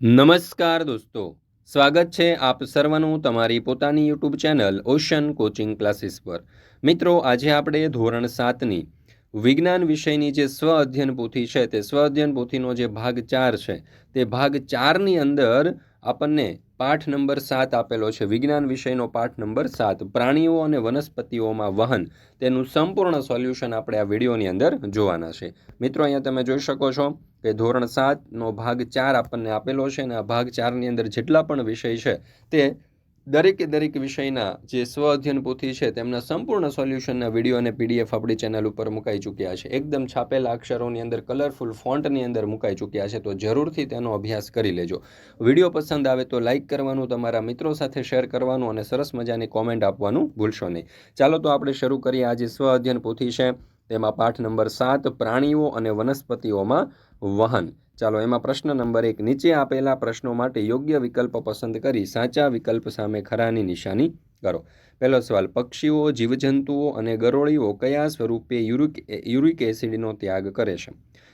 નમસ્કાર દોસ્તો. સ્વાગત છે આપ સર્વનું તમારી પોતાની YouTube channel Ocean Coaching Classes પર. મિત્રો, આજે આપણે ધોરણ સાતની વિજ્ઞાન વિષયની જે સ્વ અધ્યયન પોથી છે તે સ્વ અધ્યયન પોથીનો જે ભાગ ચાર છે તે ભાગ ચારની અંદર આપણને પાઠ નંબર સાત આપેલો છે. વિજ્ઞાન વિષયનો પાઠ નંબર સાત. પ્રાણીઓ અને વનસ્પતિઓમાં વહન તેનું સંપૂર્ણ સોલ્યુશન આપણે આ વિડીયોની અંદર જોવાના છે. મિત્રો, અહીંયા તમે જોઈ શકો છો કે ધોરણ સાતનો ભાગ ચાર આપણને આપેલો છે અને આ ભાગ ચારની અંદર જેટલા પણ વિષય છે, તે દરેકે દરેક વિષયના જે સ્વ અધ્યયન પોથી છે, તેમના સંપૂર્ણ સોલ્યુશનના વીડિયો અને પીડીએફ આપણી ચેનલ ઉપર મુકાઈ ચૂક્યા છે. એકદમ છાપેલા અક્ષરોની અંદર, કલરફુલ ફોન્ટની અંદર મુકાઈ ચૂક્યા છે, તો જરૂરથી તેનો અભ્યાસ કરી લેજો. વીડિયો પસંદ આવે તો લાઇક કરવાનું, તમારા મિત્રો સાથે શેર કરવાનું અને સરસ મજાની કોમેન્ટ આપવાનું ભૂલશો નહીં. ચાલો તો આપણે શરૂ કરીએ. આજે સ્વ અધ્યયન પોથી છે તેમાં પાઠ નંબર સાત, પ્રાણીઓ અને વનસ્પતિઓમાં વહન. ચાલો એમાં પ્રશ્ન નંબર એક, નીચે આપેલા પ્રશ્નો માટે યોગ્ય વિકલ્પ પસંદ કરી સાચા વિકલ્પ સામે ખરાની નિશાની કરો. પહેલો સવાલ, પક્ષીઓ, જીવજંતુઓ અને ગરોળીઓ કયા સ્વરૂપે યુરિક યુરિક એસિડનો ત્યાગ કરે છે?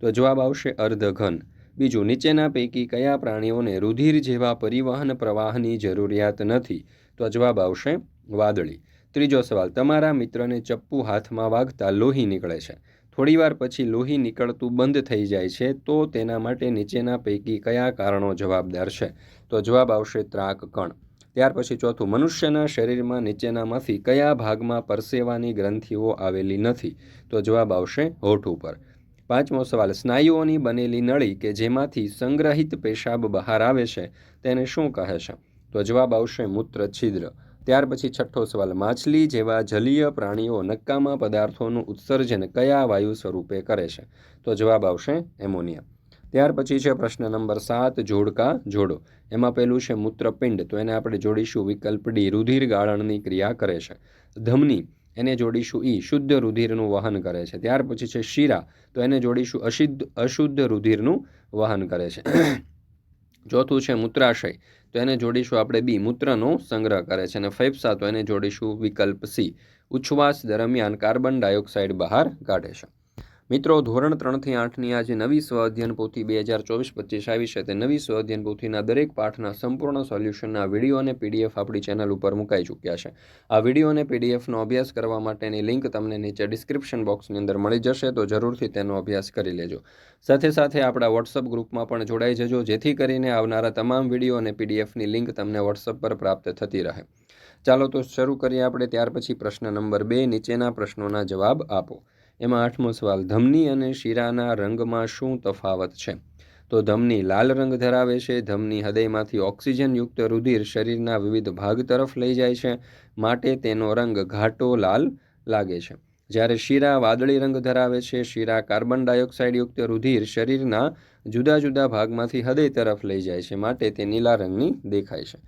તો જવાબ આવશે અર્ધઘન. બીજું, નીચેના પૈકી કયા પ્રાણીઓને રુધિર જેવા પરિવહન પ્રવાહની જરૂરિયાત નથી? તો જવાબ આવશે વાદળી. ત્રીજો સવાલ, તમારા મિત્રને ચપ્પુ હાથમાં વાગતા લોહી નીકળે છે. થોડીવાર પછી લોહી નીકળતું બંધ થઈ જાય છે, તો તેના માટે નીચેના પૈકી કયા કારણો જવાબદાર છે? તો જવાબ આવશે ત્રાક કણ. ત્યાર પછી ચોથું, મનુષ્યના શરીરમાં નીચેનામાંથી કયા ભાગમાં પરસેવાની ગ્રંથિઓ આવેલી નથી? તો જવાબ આવશે હોઠ ઉપર. પાંચમો સવાલ, સ્નાયુઓની બનેલી નળી કે જેમાંથી સંગ્રહિત પેશાબ બહાર આવે છે, તેને શું કહે છે? તો જવાબ આવશે મૂત્ર છિદ્ર ત્યાર પછી છઠ્ઠો સવાલ, માછલી જેવા જલીય પ્રાણીઓ નક્કામાં પદાર્થોનું ઉત્સર્જન કયા વાયુ સ્વરૂપે કરે છે? તો જવાબ આવશે એમોનિયા. ત્યાર પછી છે પ્રશ્ન નંબર સાત, જોડકા, જોડો. એમાં પહેલું છે મૂત્રપિંડ, તો એને આપણે જોડીશું વિકલ્પ ડી, રુધિર ગાળણની ક્રિયા કરે છે. ધમની, એને જોડીશું ઈ, શુદ્ધ રુધિરનું વહન કરે છે. ત્યાર પછી છે શીરા, તો એને જોડીશું અશુદ્ધ અશુદ્ધ રુધિરનું વહન કરે છે. ચોથું છે મૂત્રાશય. તો એને જોડીશું આપણે બી. મૂત્રનો સંગ્રહ કરે છે અને ફેફસા તો એને જોડીશું વિકલ્પ સી. ઉચ્છવાસ દરમિયાન કાર્બન ડાયોક્સાઇડ બહાર કાઢે છે. મિત્રો, ધોરણ ત્રણથી આઠની આજે નવી સ્વ અધ્યયન પોથી બે હજાર ચોવીસ પચીસ આવી છે. તે નવી સ્વ અધ્યયન પોથીના દરેક પાઠના સંપૂર્ણ સોલ્યુશનના વીડિયો અને પીડીએફ આપણી ચેનલ ઉપર મુકાઈ ચૂક્યા છે. આ વીડિયો અને પીડીએફનો અભ્યાસ કરવા માટેની લિંક તમને નીચે ડિસ્ક્રિપ્શન બોક્સની અંદર મળી જશે, તો જરૂરથી તેનો અભ્યાસ કરી લેજો. સાથે સાથે આપણા વોટ્સઅપ ગ્રુપમાં પણ જોડાઈ જજો, જેથી કરીને આવનારા તમામ વીડિયો અને પીડીએફની લિંક તમને વોટ્સઅપ પર પ્રાપ્ત થતી રહે. ચાલો તો શરૂ કરીએ આપણે, ત્યાર પછી પ્રશ્ન નંબર બે, નીચેના પ્રશ્નોના જવાબ આપો. એમાં આઠમો સવાલ, ધમની અને શીરાના રંગમાં શું તફાવત છે? તો ધમની લાલ રંગ ધરાવે છે, ધમની હૃદયમાંથી ઓક્સિજનયુક્ત રુધિર શરીરના વિવિધ ભાગ તરફ લઈ જાય છે, માટે તેનો રંગ ઘાટો લાલ લાગે છે. જ્યારે શીરા વાદળી રંગ ધરાવે છે, શીરા કાર્બન ડાયોક્સાઇડયુક્ત રુધિર શરીરના જુદા જુદા ભાગમાંથી હૃદય તરફ લઈ જાય છે, માટે તે નીલા રંગની દેખાય છે.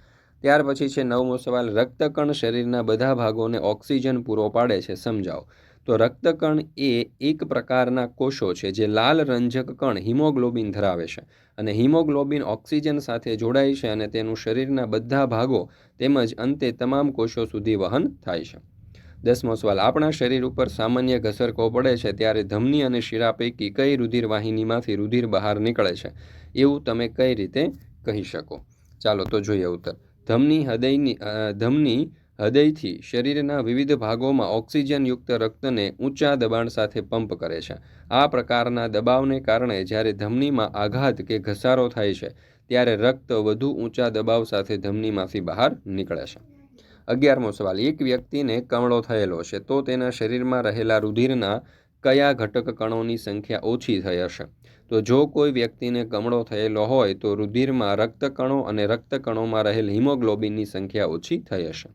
ત્યાર પછી છે નવમો સવાલ, રક્તકણ શરીરના બધા ભાગોને ઓક્સિજન પૂરો પાડે છે, સમજાવો. તો રક્તકણ એ એક પ્રકારના કોષો છે જે લાલ રંજક કણ હિમોગ્લોબિન ધરાવે છે અને હિમોગ્લોબિન ઓક્સિજન સાથે જોડાય છે અને તેનું શરીરના બધા ભાગો તેમજ અંતે તમામ કોષો સુધી વહન થાય છે. દસમો સવાલ, આપણા શરીર ઉપર સામાન્ય ઘસરકો પડે છે ત્યારે ધમની અને શિરા પૈકી કઈ રુધિર વાહિનીમાંથી રુધિર બહાર નીકળે છે? એવું તમે કઈ રીતે કહી શકો? ચાલો તો જોઈએ ઉત્તર. ધમની હૃદયની ધમની હૃદયથી શરીરના વિવિધ ભાગોમાં ઓક્સિજનયુક્ત રક્તને ઊંચા દબાણ સાથે પંપ કરે છે. આ પ્રકારના દબાવને કારણે જ્યારે ધમનીમાં આઘાત કે ઘસારો થાય છે, ત્યારે રક્ત વધુ ઊંચા દબાવ સાથે ધમનીમાંથી બહાર નીકળે છે. અગિયારમો સવાલ, એક વ્યક્તિને કમળો થયેલો છે, તો તેના શરીરમાં રહેલા રુધિરના કયા ઘટક કણોની સંખ્યા ઓછી થઈ હશે? તો જો કોઈ વ્યક્તિને કમળો થયેલો હોય, તો રુધિરમાં રક્તકણો અને રક્તકણોમાં રહેલ હિમોગ્લોબિનની સંખ્યા ઓછી થઈ હશે.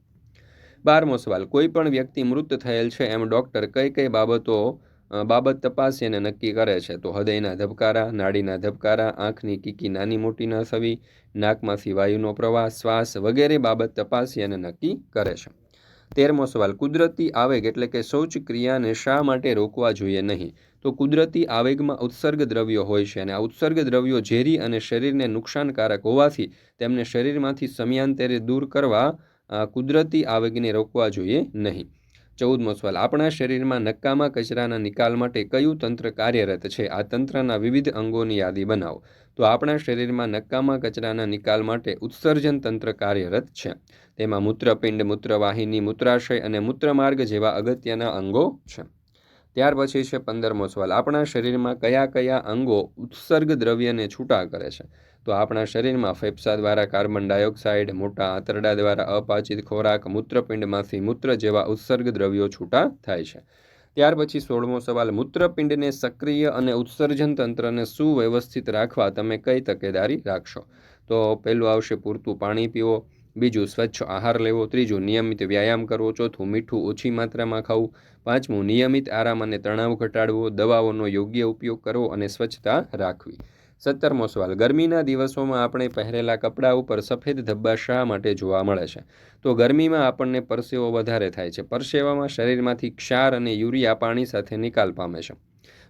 બારમો સવાલ, કોઈ પણ વ્યક્તિ મૃત થયેલ છે એમ ડૉક્ટર કઈ કઈ બાબતો બાબત તપાસી અને નક્કી કરે છે? તો હૃદયના ધબકારા, નાડીના ધબકારા, આંખની કીકી નાની મોટી ન થવી, નાકમાંથી વાયુનો પ્રવાહ, શ્વાસ વગેરે બાબત તપાસી અને નક્કી કરે છે. તેરમો સવાલ, કુદરતી આવેગ એટલે કે શૌચ ક્રિયાને શા માટે રોકવા જોઈએ નહીં? તો કુદરતી આવેગમાં ઉત્સર્ગ દ્રવ્યો હોય છે અને આ ઉત્સર્ગ દ્રવ્યો ઝેરી અને શરીરને નુકસાનકારક હોવાથી તેમને શરીરમાંથી સમયાંતરે દૂર કરવા કુદરતી આવેગને રોકવા જોઈએ નહીં. ચૌદમો સવાલ, આપણા શરીરમાં નક્કામાં કચરાના નિકાલ માટે કયું તંત્ર કાર્યરત છે? આ તંત્રના વિવિધ અંગોની યાદી બનાવો. તો આપણા શરીરમાં નક્કામાં કચરાના નિકાલ માટે ઉત્સર્જન તંત્ર કાર્યરત છે. તેમાં મૂત્રપિંડ, મૂત્રવાહિની, મૂત્રાશય અને મૂત્રમાર્ગ જેવા અગત્યના અંગો છે. ત્યાર પછી છે પંદરમો સવાલ. આપણા શરીરમાં કયા કયા અંગો ઉત્સર્ગ દ્રવ્યને છૂટા કરે છે? તો આપણા શરીરમાં ફેફસા દ્વારા કાર્બન ડાયોક્સાઇડ, મોટા આંતરડા દ્વારા અપાચિત ખોરાક, મૂત્રપિંડમાંથી મૂત્ર જેવા ઉત્સર્ગ દ્રવ્યો છૂટા થાય છે. ત્યાર પછી સોળમો સવાલ. મૂત્રપિંડને સક્રિય અને ઉત્સર્જન તંત્રને સુવ્યવસ્થિત રાખવા તમે કઈ તકેદારી રાખશો? તો પહેલું આવશે પૂરતું પાણી પીવો. બીજું સ્વચ્છ આહાર લેવો, ત્રીજું નિયમિત વ્યાયામ કરવો, ચોથું મીઠું ઓછી માત્રામાં ખાવું, પાંચમું નિયમિત આરામ અને તણાવ ઘટાડવો, દવાઓનો યોગ્ય ઉપયોગ કરવો અને સ્વચ્છતા રાખવી. સત્તરમો સવાલ, ગરમીના દિવસોમાં આપણે પહેરેલા કપડાં ઉપર સફેદ ધબ્બા શા માટે જોવા મળે છે? તો ગરમીમાં આપણને પરસેવો વધારે થાય છે. પરસેવામાં શરીરમાંથી ક્ષાર અને યુરિયા પાણી સાથે નિકાલ પામે છે.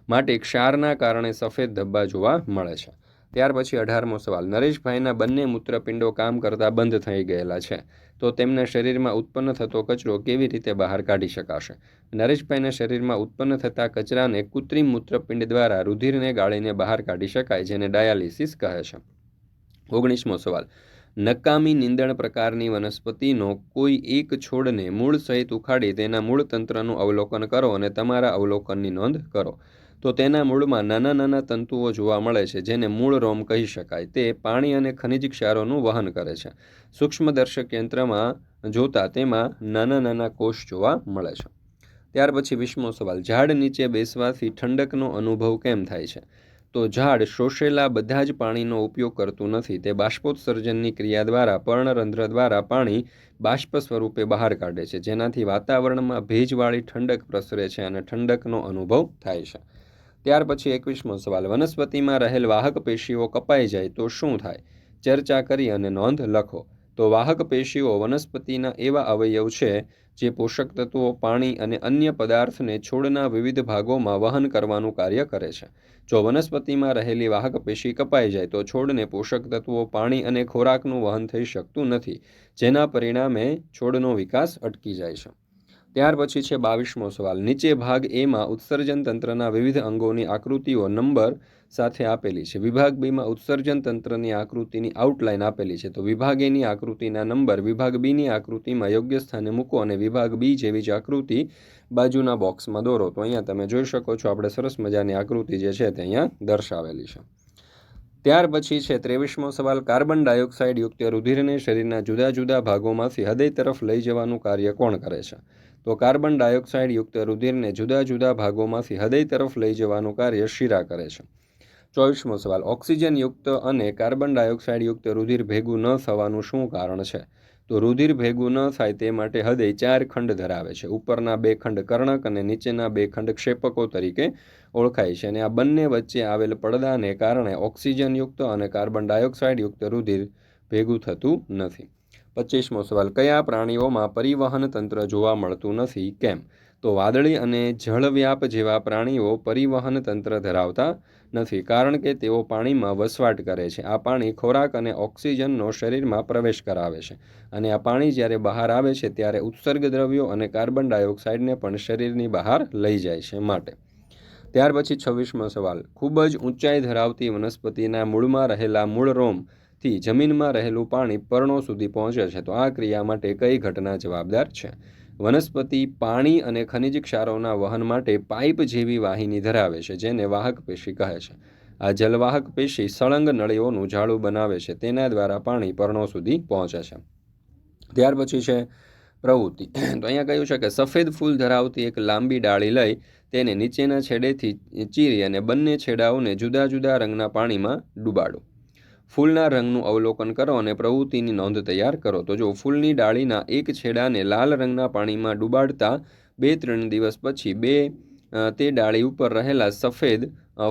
માટે ક્ષારના કારણે સફેદ ધબ્બા જોવા મળે છે. ત્યાર પછી અઢારમો સવાલ. નરેશભાઈના બંને મૂત્રપિંડો કામ કરતા બંધ થઈ ગયેલા છે. તો તેમના શરીરમાં ઉત્પન્ન થતો કચરો કેવી રીતે બહાર કાઢી શકાશે? નરેશભાઈના શરીરમાં ઉત્પન્ન થતા કચરાને કૃત્રિમ મૂત્રપિંડ દ્વારા રુધિરને ગાળીને બહાર કાઢી શકાય, જેને ડાયાલિસિસ કહે છે. ઓગણીસમો સવાલ. નકામી નિંદણ પ્રકારની વનસ્પતિનો કોઈ એક છોડને મૂળ સહિત ઉખાડી તેના મૂળ તંત્રનું અવલોકન કરો અને તમારા અવલોકનની નોંધ કરો. તો તેના મૂળમાં નાના નાના તંતુઓ જોવા મળે છે, જેને મૂળ રોમ કહી શકાય. તે પાણી અને ખનિજ ક્ષારોનું વહન કરે છે. સૂક્ષ્મદર્શક યંત્રમાં જોતા તેમાં નાના નાના કોષ જોવા મળે છે. ત્યાર પછી વીસમો સવાલ. ઝાડ નીચે બેસવાથી ઠંડકનો અનુભવ કેમ થાય છે? તો ઝાડ શોષેલા બધા જ પાણીનો ઉપયોગ કરતું નથી. તે બાષ્પોત્સર્જનની ક્રિયા દ્વારા પર્ણરંધ્ર દ્વારા પાણી બાષ્પ સ્વરૂપે બહાર કાઢે છે. જેનાથી વાતાવરણમાં ભેજવાળી ઠંડક પ્રસરે છે અને ઠંડકનો અનુભવ થાય છે. ત્યાર પછી એકવીસમો સવાલ. વનસ્પતિમાં રહેલ વાહક પેશીઓ કપાઈ જાય તો શું થાય? ચર્ચા કરી અને નોંધ લખો. તો વાહક પેશીઓ વનસ્પતિના એવા અવયવ છે જે પોષક તત્વો, પાણી અને અન્ય પદાર્થને છોડના વિવિધ ભાગોમાં વહન કરવાનું કાર્ય કરે છે. જો વનસ્પતિમાં રહેલી વાહક પેશી કપાઈ જાય તો છોડને પોષક તત્વો, પાણી અને ખોરાકનું વહન થઈ શકતું નથી, જેના પરિણામે છોડનો વિકાસ અટકી જાય છે. ત્યાર પછી છે બાવીસમો સવાલ. નીચે ભાગ એમાં ઉત્સર્જન તંત્રના વિવિધ અંગોની આકૃતિઓ નંબર સાથે આપેલી છે. વિભાગ બીમાં ઉત્સર્જન તંત્રની આકૃતિની આઉટલાઇન આપેલી છે. તો વિભાગ એની આકૃતિના નંબર, વિભાગ બીની આકૃતિમાં યોગ્ય સ્થાને મૂકો અને વિભાગ બી જેવી જ આકૃતિ બાજુના બોક્સમાં દોરો. તો અહીંયા તમે જોઈ શકો છો આપણે સરસ મજાની આકૃતિ જે છે તે અહીંયા દર્શાવેલી છે. ત્યાર પછી છે ત્રેવીસમો સવાલ. કાર્બન ડાયોક્સાઇડ યુક્ત રુધિરને શરીરના જુદા જુદા ભાગોમાંથી હૃદય તરફ લઈ જવાનું કાર્ય કોણ કરે છે? તો કાર્બન ડાયોક્સાઇડ યુક્ત રુધિરને જુદા જુદા ભાગોમાંથી હૃદય તરફ લઈ જવાનું કાર્ય શિરા કરે છે. ચોવીસમો સવાલ, ઓક્સિજન યુક્ત અને કાર્બન ડાયોક્સાઇડ યુક્ત રુધિર ભેગું ન થવાનું શું કારણ છે? તો રુધિર ભેગું ન થાય તે માટે હૃદય ચાર ખંડ ધરાવે છે. ઉપરના બે ખંડ કર્ણક અને નીચેના બે ખંડ ક્ષેપકો તરીકે ઓળખાય છે અને આ બંને વચ્ચે આવેલ પડદાને કારણે ઓક્સિજનયુક્ત અને કાર્બન ડાયોક્સાઇડયુક્ત રુધિર ભેગું થતું નથી. પચીસમો સવાલ, કયા પ્રાણીઓમાં પરિવહન તંત્ર જોવા મળતું નથી, કેમ? તો વાદળી અને જળવ્યાપ જેવા પ્રાણીઓ પરિવહન તંત્ર ધરાવતા નથી, કારણ કે તેઓ પાણીમાં વસવાટ કરે છે. આ પાણી ખોરાક અને ઓક્સિજનનો શરીરમાં પ્રવેશ કરાવે છે અને આ પાણી જ્યારે બહાર આવે છે, ત્યારે ઉત્સર્ગ દ્રવ્યો અને કાર્બન ડાયોક્સાઇડને પણ શરીરની બહાર લઈ જાય છે માટે. ત્યાર પછી છવ્વીસમો સવાલ, ખૂબ જ ઊંચાઈ ધરાવતી વનસ્પતિના મૂળમાં રહેલા મૂળ રોમ થી જમીનમાં રહેલું પાણી પર્ણો સુધી પહોંચે છે. તો આ ક્રિયા માટે કઈ ઘટના જવાબદાર છે? વનસ્પતિ, પાણી અને ખનિજ ક્ષારોના વહન માટે પાઇપ જેવી વાહિની ધરાવે છે, જેને વાહક પેશી કહે છે. આ જલવાહક પેશી સળંગ નળીઓનું જાળું બનાવે છે, તેના દ્વારા પાણી પર્ણો સુધી પહોંચે છે. ત્યાર પછી છે પ્રવૃત્તિ. તો અહીંયા કહ્યું છે કે સફેદ ફૂલ ધરાવતી એક લાંબી ડાળી લઈ તેને નીચેના છેડેથી ચીરી અને બંને છેડાઓને જુદા જુદા રંગના પાણીમાં ડૂબાડો. ફૂલના રંગનું અવલોકન કરો અને પ્રવૃત્તિની નોંધ તૈયાર કરો. તો જો ફૂલની ડાળીના એક છેડાને લાલ રંગના પાણીમાં ડૂબાડતા બે ત્રણ દિવસ પછી બે તે ડાળી ઉપર રહેલા સફેદ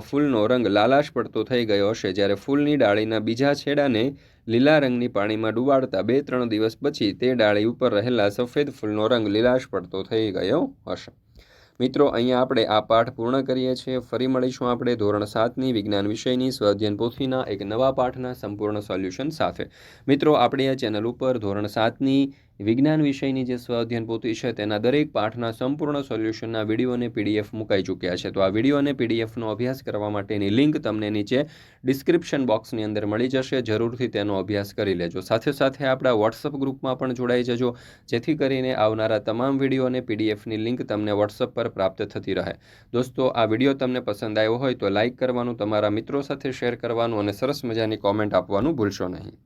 ફૂલનો રંગ લાલાશ પડતો થઈ ગયો હશે. જ્યારે ફૂલની ડાળીના બીજા છેડાને લીલા રંગની પાણીમાં ડૂબાડતા બે ત્રણ દિવસ પછી તે ડાળી ઉપર રહેલા સફેદ ફૂલનો રંગ લીલાશ પડતો થઈ ગયો હશે. મિત્રો, અહીંયા આપણે આ પાઠ પૂર્ણ કરીએ છીએ. ફરી મળીશું આપણે ધોરણ સાતની વિજ્ઞાન વિષયની સ્વઅધ્યયન પોથીના એક નવા પાઠના સંપૂર્ણ સોલ્યુશન સાથે. મિત્રો, આપણી આ ચેનલ ઉપર ધોરણ સાતની વિજ્ઞાન વિષયની જે સ્વ અધ્યયન પોથી છે, તેના દરેક પાઠના સંપૂર્ણ સોલ્યુશનના વીડિયો અને પીડીએફ મુકાઈ ચૂક્યા છે. તો આ વીડિયો અને પીડીએફનો અભ્યાસ કરવા માટેની લિંક તમને નીચે ડિસ્ક્રિપ્શન બોક્સની અંદર મળી જશે. જરૂરથી તેનો અભ્યાસ કરી લેજો. સાથે સાથે આપણા વોટ્સઅપ ગ્રુપમાં પણ જોડાઈ જજો, જેથી કરીને આવનારા તમામ વીડિયો અને પીડીએફની લિંક તમને વોટ્સઅપ પર પ્રાપ્ત થતી રહે. દોસ્તો, આ વીડિયો તમને પસંદ આવ્યો હોય તો લાઇક કરવાનું, તમારા મિત્રો સાથે શેર કરવાનું અને સરસ મજાની કોમેન્ટ આપવાનું ભૂલશો નહીં.